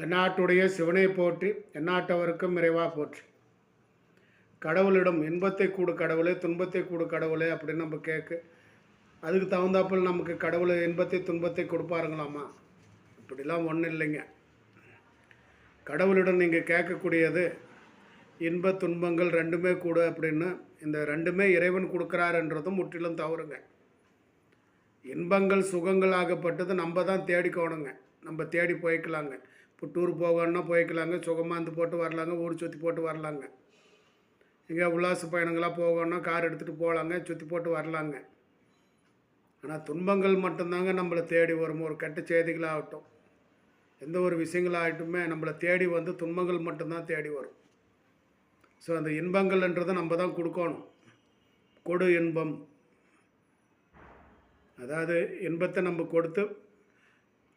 தென்னாட்டுடைய சிவனை போற்றி எந்நாட்டவருக்கும் நிறைவா போற்றி. கடவுளிடம் இன்பத்தை கூடு கடவுளே துன்பத்தை கூடு கடவுளே அப்படின்னு நம்ம கேட்க அதுக்கு தகுந்தாப்பில் நமக்கு கடவுள் இன்பத்தை துன்பத்தை கொடுப்பாருங்களாமா? இப்படிலாம் ஒன்றும் இல்லைங்க. கடவுளிடம் நீங்கள் கேட்கக்கூடியது இன்ப துன்பங்கள் ரெண்டுமே கூடு அப்படின்னு இந்த ரெண்டுமே இறைவன் கொடுக்குறாருன்றதும் முற்றிலும் தவறுங்க. இன்பங்கள் சுகங்கள் ஆகப்பட்டது நம்ம தான் தேடிக்கோணுங்க. நம்ம தேடி போய்க்கலாங்க. இப்போ டூர் போகணுன்னா போய்க்கலாங்க சுகமாக இருந்து போட்டு வரலாங்க ஊர் சுற்றி போட்டு வரலாங்க. எங்கே உல்லாச பயணங்களாக போகணுன்னா கார் எடுத்துகிட்டு போகலாங்க சுற்றி போட்டு வரலாங்க. ஆனால் துன்பங்கள் மட்டும்தாங்க நம்மளை தேடி வரும்? ஒரு கெட்ட செய்திகளாகட்டும். எந்த ஒரு விஷயங்களாகட்டுமே நம்மளை தேடி வந்து துன்பங்கள் மட்டும்தான் தேடி வரும். ஸோ அந்த இன்பங்கள்ன்றதை நம்ம தான் கொடுக்கணும். கொடு இன்பம். அதாவது இன்பத்தை நம்ம கொடுத்து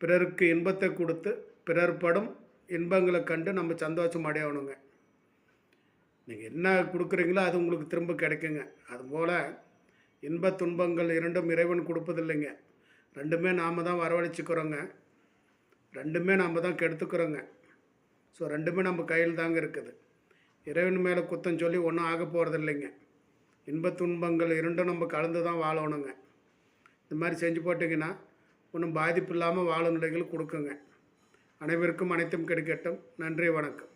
பிறருக்கு இன்பத்தை கொடுத்து பிறர் படும் இன்பங்களை கண்டு நம்ம சந்தோஷம் அடையணுங்க. நீங்கள் என்ன கொடுக்குறீங்களோ அது உங்களுக்கு திரும்ப கிடைக்குங்க. அதுபோல் இன்ப துன்பங்கள் இரண்டும் இறைவன் கொடுப்பதில்லைங்க. ரெண்டுமே நாம் தான் வரவழைச்சிக்கிறோங்க. ரெண்டுமே நாம் தான் கெடுத்துக்கிறோங்க. ஸோ ரெண்டுமே நம்ம கையில் தாங்க இருக்குது. இறைவன் மேலே குத்தம் சொல்லி ஒன்றும் ஆக போகிறது இல்லைங்க இன்ப துன்பங்கள் இரண்டும் நம்ம கலந்து தான் வாழணுங்க. இந்த மாதிரி செஞ்சு போட்டிங்கன்னா ஒன்றும் பாதிப்பு இல்லாமல் வாழும் நிலைகள் கொடுக்குங்க. அனைவருக்கும் அனைத்தும் கிடைக்கட்டும். நன்றி வணக்கம்.